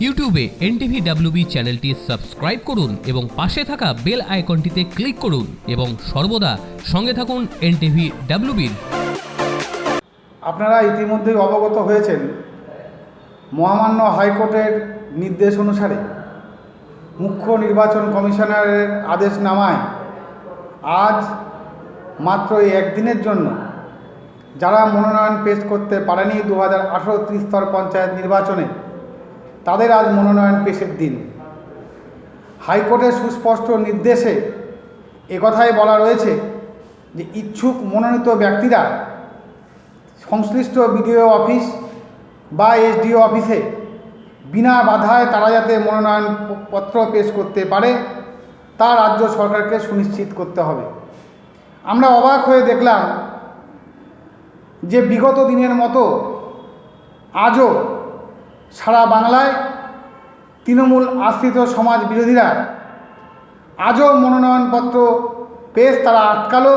ইউটিউবে NTV WB চ্যানেলটি subscribe করুন এবং পাশে থাকা বেল আইকনটিতে ক্লিক করুন এবং সর্বদা সঙ্গে থাকুন এনটিভি ডাব্লিউবির আপনারা ইতিমধ্যেই অবগত হয়েছেন, মহামান্য হাইকোর্টের নির্দেশ অনুসারে মুখ্য নির্বাচন কমিশনারের আদেশ নামায় আজ মাত্র এই একদিনের জন্য যারা মনোনয়ন পেশ করতে পারেনি দু হাজার আঠেরো ত্রিস্তর পঞ্চায়েত নির্বাচনে তাদের আজ মনোনয়ন পেশের দিন। হাইকোর্টের সুস্পষ্ট নির্দেশে একথাই বলা রয়েছে যে ইচ্ছুক মনোনীত ব্যক্তিরা সংশ্লিষ্ট বিডিও অফিস বা এসডিও অফিসে বিনা বাধায় তারা যাতে মনোনয়ন প- পত্র পেশ করতে পারে, তা রাজ্য সরকারকে সুনিশ্চিত করতে হবে। আমরা অবাক হয়ে দেখলাম যে বিগত দিনের মতো আজও সারা বাংলায় তৃণমূল আশ্রিত সমাজ বিরোধীরা আজও মনোনয়নপত্র পেশ তারা আটকালো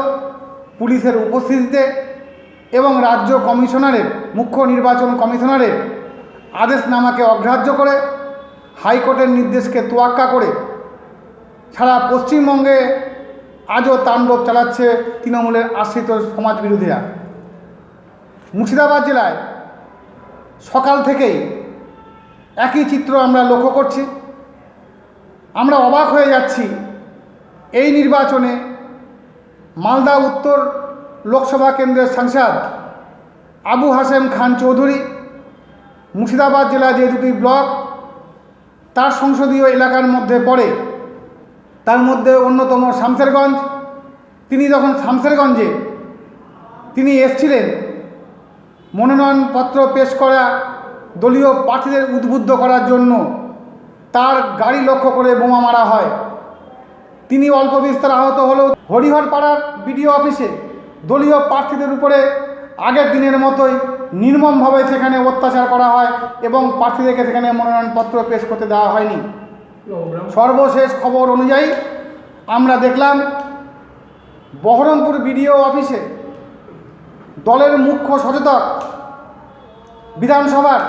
পুলিশের উপস্থিতিতে এবং রাজ্য কমিশনারের, মুখ্য নির্বাচন কমিশনারের আদেশনামাকে অগ্রাহ্য করে, হাইকোর্টের নির্দেশকে তোয়াক্কা করে সারা পশ্চিমবঙ্গে আজও তাণ্ডব চালাচ্ছে তৃণমূলের আশ্রিত সমাজ বিরোধীরা। মুর্শিদাবাদ জেলায় সকাল থেকেই একই চিত্র আমরা লক্ষ্য করছি। আমরা অবাক হয়ে যাচ্ছি। এই নির্বাচনে মালদা উত্তর লোকসভা কেন্দ্রের সাংসদ আবু হাসেম খান চৌধুরী, মুর্শিদাবাদ জেলা যে দুটি ব্লক, তার সংসদীয় এলাকার মধ্যে পড়ে। তার মধ্যে অন্যতম শামসেরগঞ্জ। তিনি যখন শামসেরগঞ্জে তিনি এসছিলেন, মনোনয়নপত্র পেশ করা দলীয় প্রার্থীদের উদ্বুদ্ধ করার জন্য তার গাড়ি লক্ষ্য করে বোমা মারা হয়। তিনি অল্প বিস্তার আহত হলেও হরিহরপাড়ার বিডিও অফিসে দলীয় প্রার্থীদের উপরে আগের দিনের মতোই নির্মমভাবে সেখানে অত্যাচার করা হয় এবং প্রার্থীদেরকে সেখানে মনোনয়নপত্র পেশ করতে দেওয়া হয়নি। সর্বশেষ খবর অনুযায়ী আমরা দেখলাম বহরমপুর বিডিও অফিসে দলের মুখ্য সচেতক বিধানসভার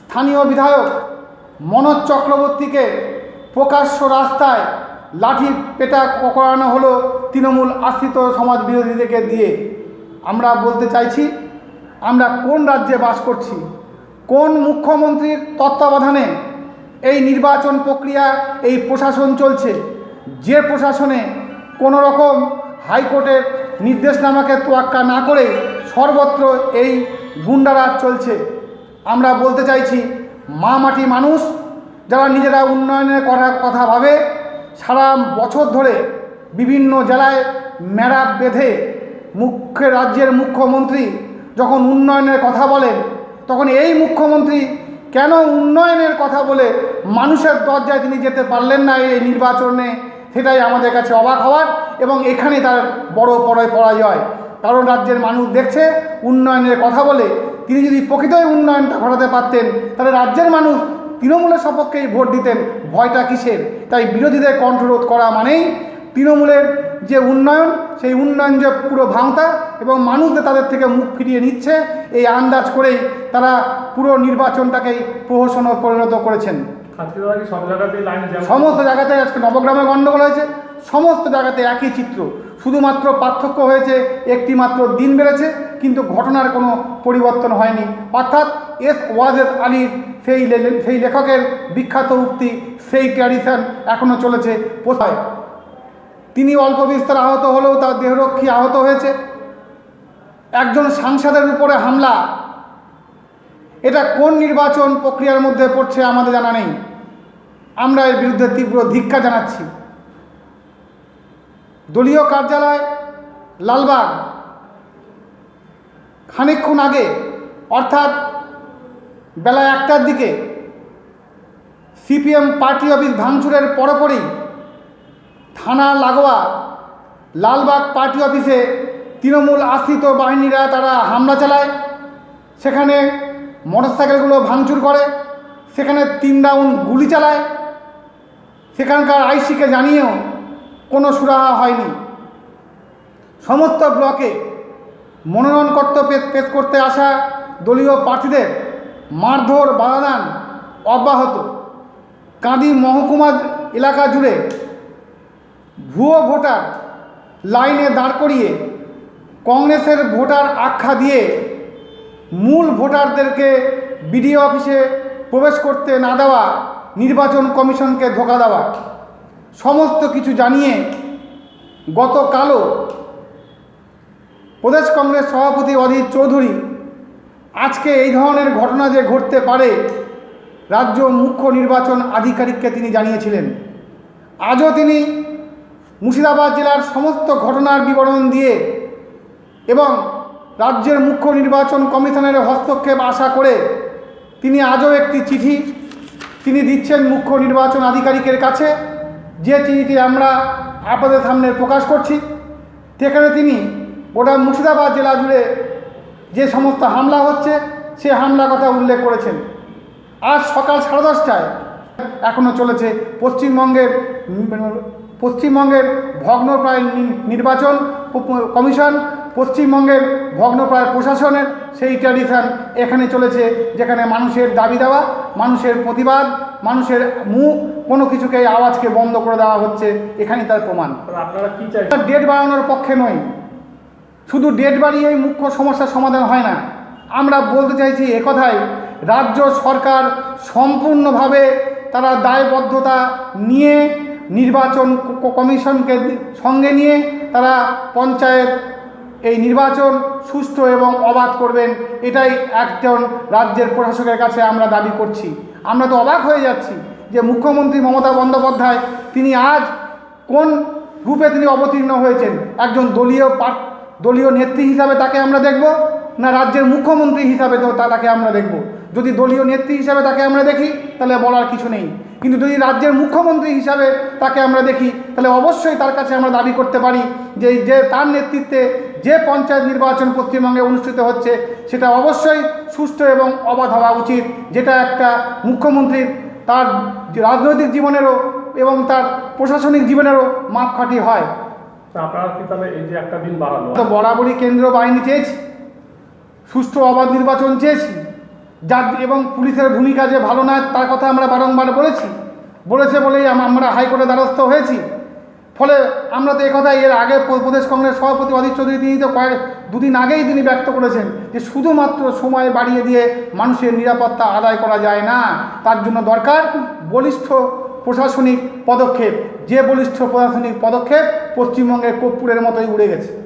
স্থানীয় বিধায়ক মনোজ চক্রবর্তীকে প্রকাশ্য রাস্তায় লাঠি পেটা করানো হলো তৃণমূল আশ্রিত সমাজ বিরোধীদেরকে দিয়ে। আমরা বলতে চাইছি, আমরা কোন রাজ্যে বাস করছি, কোন মুখ্যমন্ত্রীর তত্ত্বাবধানে এই নির্বাচন প্রক্রিয়া, এই প্রশাসন চলছে, যে প্রশাসনে কোনো রকম হাইকোর্টের নির্দেশনামাকে তোয়াক্কা না করে সর্বত্র এই গুন্ডারাজ চলছে। আমরা বলতে চাইছি, মা মাটি মানুষ যারা নিজেরা উন্নয়নের করার কথা ভাবে, সারা বছর ধরে বিভিন্ন জেলায় মেরাপ বেঁধে মুখ্য রাজ্যের মুখ্যমন্ত্রী যখন উন্নয়নের কথা বলেন, তখন এই মুখ্যমন্ত্রী কেন উন্নয়নের কথা বলে মানুষের দরজায় তিনি যেতে পারলেন না এই নির্বাচনে? সেটাই আমাদের কাছে অবাক হওয়ার এবং এখানে তার বড় পরাজয়। কারণ রাজ্যের মানুষ দেখছে উন্নয়নের কথা বলে। তিনি যদি প্রকৃতই উন্নয়নটা ঘটাতে পারতেন তাহলে রাজ্যের মানুষ তৃণমূলের সপক্ষেই ভোট দিতেন। ভয়টা কিসের? তাই বিরোধীদের কণ্ঠরোধ করা মানেই তৃণমূলের যে উন্নয়ন সেই উন্নয়ন যে পুরো ভাঙতা এবং মানুষদের তাদের থেকে মুখ ফিরিয়ে নিচ্ছে এই আন্দাজ করেই তারা পুরো নির্বাচনটাকেই প্রহসনে পরিণত করেছেন। সমস্ত জায়গাতে আজকে নবগ্রামে গণ্ডগোল হয়েছে। সমস্ত জায়গাতে একই চিত্র। শুধুমাত্র পার্থক্য হয়েছে একটি মাত্র দিন বেড়েছে, কিন্তু ঘটনার কোনো পরিবর্তন হয়নি। অর্থাৎ এস ওয়াজেদ আলীর সেই সেই লেখকের বিখ্যাত উক্তি, সেই ট্র্যাডিশন এখনও চলেছে কোথায় তিনি অল্প বিস্তর আহত হলেও তার দেহরক্ষী আহত হয়েছে। একজন সাংসদের উপরে হামলা। এটা কোন নির্বাচন প্রক্রিয়ার মধ্যে পড়ছে আমাদের জানা নেই। আমরা এর বিরুদ্ধে তীব্র ধিক্ষা জানাচ্ছি। দলীয় কার্যালয়, লালবাগ। খানিকক্ষণ আগে, অর্থাৎ বেলা একটার দিকে, সিপিএম পার্টি অফিস ভাঙচুরের পরপরই থানা লাগোয়া লালবাগ পার্টি অফিসে তৃণমূল আশ্রিত বাহিনীরা তারা হামলা চালায়। সেখানে মোটরসাইকেলগুলো ভাঙচুর করে, সেখানে তিন রাউন্ড গুলি চালায়। সেখানকার আইসিকে জানিয়েও কোনো সুরাহা হয়নি। সমস্ত ব্লকে মনোনয়নপত্র পেশ পেশ করতে আসা দলীয় প্রার্থীদের মারধর বাধাদান অব্যাহত। কাঁদি মহকুমা এলাকা জুড়ে ভুয়ো ভোটার লাইনে দাঁড় করিয়ে কংগ্রেসের ভোটার আখ্যা দিয়ে মূল ভোটারদেরকে বিডিও অফিসে প্রবেশ করতে না দেওয়া নির্বাচন কমিশনকে ধোকা দেওয়া। সমস্ত কিছু জানিয়ে গতকালও প্রদেশ কংগ্রেস সভাপতি অধীর চৌধুরী আজকে এই ধরনের ঘটনা যে ঘটতে পারে, রাজ্য মুখ্য নির্বাচন আধিকারিককে তিনি জানিয়েছিলেন। আজও তিনি মুর্শিদাবাদ জেলার সমস্ত ঘটনার বিবরণ দিয়ে এবং রাজ্যের মুখ্য নির্বাচন কমিশনের হস্তক্ষেপ আশা করে তিনি আজও একটি চিঠি তিনি দিচ্ছেন মুখ্য নির্বাচন আধিকারিকের কাছে। যে চিঠিটি আমরা আপনাদের সামনে প্রকাশ করছি, সেখানে তিনি গোটা মুর্শিদাবাদ জেলা জুড়ে যে সমস্ত হামলা হচ্ছে, সে হামলা কথা উল্লেখ করেছেন। আজ সকাল সাড়ে দশটায় এখনও চলেছে পশ্চিমবঙ্গের পশ্চিমবঙ্গের ভগ্নপ্রায় নির্বাচন কমিশন, পশ্চিমবঙ্গের ভগ্নপ্রায় প্রশাসনের সেই ট্র্যাডিশন এখানে চলেছে, যেখানে মানুষের দাবি দেওয়া, মানুষের প্রতিবাদ মানুষের মুখ কোনো কিছুকে আওয়াজকে বন্ধ করে দেওয়া হচ্ছে এখানেই তার প্রমাণ। আপনারা কি ডেট বাড়ানোর পক্ষে নই। শুধু ডেট বাড়িয়েই মুখ্য সমস্যার সমাধান হয় না। আমরা বলতে চাইছি একথাই রাজ্য সরকার সম্পূর্ণভাবে তারা দায়বদ্ধতা নিয়ে নির্বাচন কমিশনকে সঙ্গে নিয়ে তারা পঞ্চায়েত এই নির্বাচন সুষ্ঠু এবং অবাধ করবেন। এটাই একজন রাজ্যের প্রশাসকের কাছে আমরা দাবি করছি। আমরা তো অবাক হয়ে যাচ্ছি যে মুখ্যমন্ত্রী মমতা বন্দ্যোপাধ্যায়, তিনি আজ কোন রূপে তিনি অবতীর্ণ হয়েছেন? একজন দলীয় পার্ট, দলীয় নেত্রী হিসাবে তাকে আমরা দেখব না রাজ্যের মুখ্যমন্ত্রী হিসাবে তো তা- তাকে আমরা দেখব? যদি দলীয় নেত্রী হিসাবে তাকে আমরা দেখি তাহলে বলার কিছু নেই। কিন্তু যদি রাজ্যের মুখ্যমন্ত্রী হিসাবে তাকে আমরা দেখি তাহলে অবশ্যই তার কাছে আমরা দাবি করতে পারি যে যে তার নেতৃত্বে যে পঞ্চায়েত নির্বাচন পশ্চিমবঙ্গে অনুষ্ঠিত হচ্ছে সেটা অবশ্যই সুষ্ঠু এবং অবাধ হওয়া উচিত যেটা একটা মুখ্যমন্ত্রীর তার রাজনৈতিক জীবনেরও এবং তার প্রশাসনিক জীবনেরও মাপকাঠি হয়। আপনারা কি তাহলে এই যে একটা দিন বাড়ালো? তো বরাবরই কেন্দ্র বাহিনী চেয়েছি সুষ্ঠু অবাধ নির্বাচন চেয়েছি যার এবং পুলিশের ভূমিকা যে ভালো না, তার কথা আমরা বারংবার বলেছি। বলেছে বলেই আমরা হাইকোর্টে দ্বারস্থ হয়েছি। ফলে আমরা তো কথা এর আগে প্রদেশ কংগ্রেস সভাপতি অধীর চৌধুরী তিনি তো কয়েক, দুদিন আগেই তিনি ব্যক্ত করেছেন যে শুধুমাত্র সময় বাড়িয়ে দিয়ে মানুষের নিরাপত্তা আদায় করা যায় না। তার জন্য দরকার বলিষ্ঠ প্রশাসনিক পদক্ষেপ। যে বলিষ্ঠ প্রশাসনিক পদক্ষেপ পশ্চিমবঙ্গের কর্পূরের মতোই উড়ে গেছে।